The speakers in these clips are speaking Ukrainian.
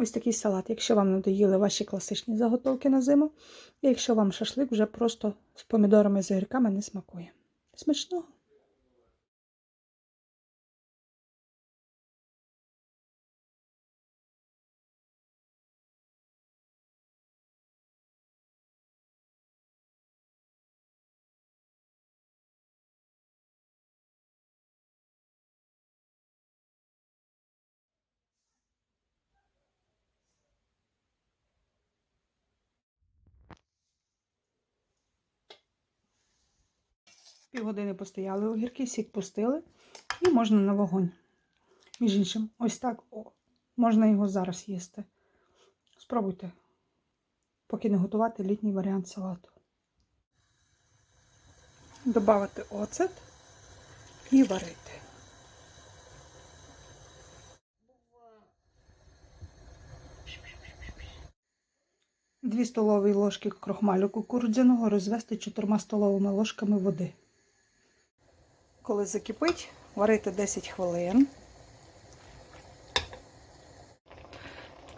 Ось такий салат. Якщо вам надоїли ваші класичні заготовки на зиму, і якщо вам шашлик вже просто з помідорами з огірками не смакує. Смачного! Півгодини постояли огірки, сік пустили і можна на вогонь. Між іншим, ось так о, можна його зараз їсти. Спробуйте, поки не готувати літній варіант салату. Добавити оцет і варити. Дві столові ложки крохмалю кукурудзяного розвести 4 столовими ложками води. Коли закипить, варити 10 хвилин.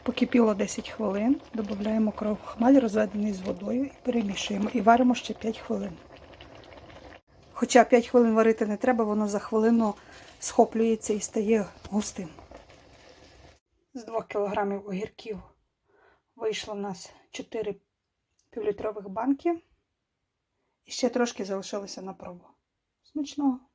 Покипіло 10 хвилин, додаємо крохмаль, розведений з водою, і перемішуємо. І варимо ще 5 хвилин. Хоча 5 хвилин варити не треба, воно за хвилину схоплюється і стає густим. З 2 кг огірків вийшло в нас 4 півлітрових банки. І ще трошки залишилося на пробу. Смачного!